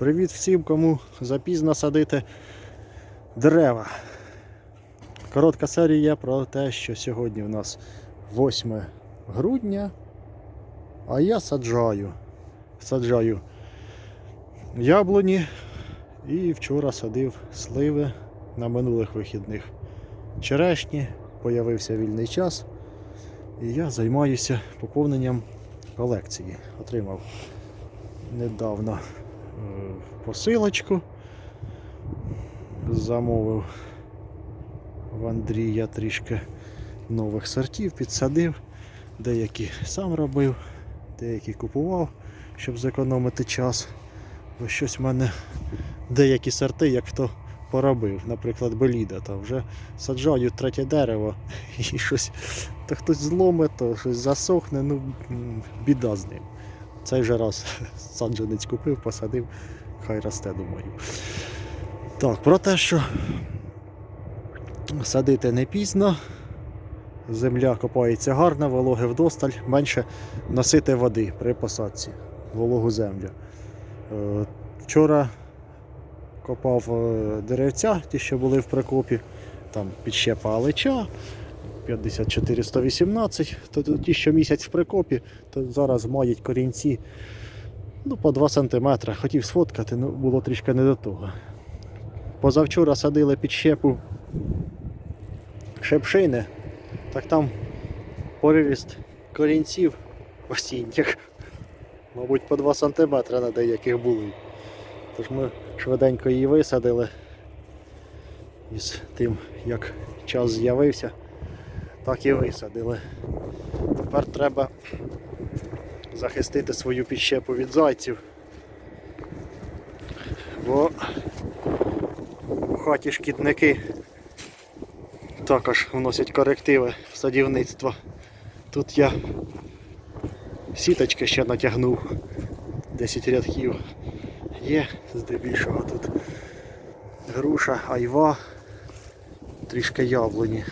Привіт всім, кому запізно садити дерева. Коротка серія про те, що сьогодні у нас 8 грудня, а я саджаю. Саджаю яблуні і вчора садив сливи на минулих вихідних. Черешні, появився вільний час, і я займаюся поповненням колекції. Отримав недавно посилочку. Замовив в Андрія трішки нових сортів, підсадив, деякі сам робив, деякі купував, щоб зекономити час. Бо щось в мене деякі сорти, як хто поробив, наприклад, Беліда, то вже саджаю третє дерево і щось то хтось зломить, то щось засохне, ну біда з ним. Цей же раз саджанець купив, посадив, хай росте, думаю. Так, про те, що садити не пізно, земля копається гарно, вологи вдосталь, менше носити води при посадці, вологу землю. Е, Вчора копав е, деревця, ті, що були в прикопі, там підщепа алича, 54-118, то ті, що місяць в прикопі, то зараз мають корінці ну, по 2 см. Хотів сфоткати, але було трішки не до того. Позавчора садили під щепу шепшини, так там поріст корінців осінніх, мабуть, по 2 см на деяких були. Тож ми швиденько її висадили. І з тим, як час з'явився, так і висадили. Тепер треба захистити свою підщепу від зайців. Бо у хаті шкідники також вносять корективи в садівництво. Тут я сіточки ще натягнув 10 рядків. Є здебільшого тут груша, айва, трішки яблуні.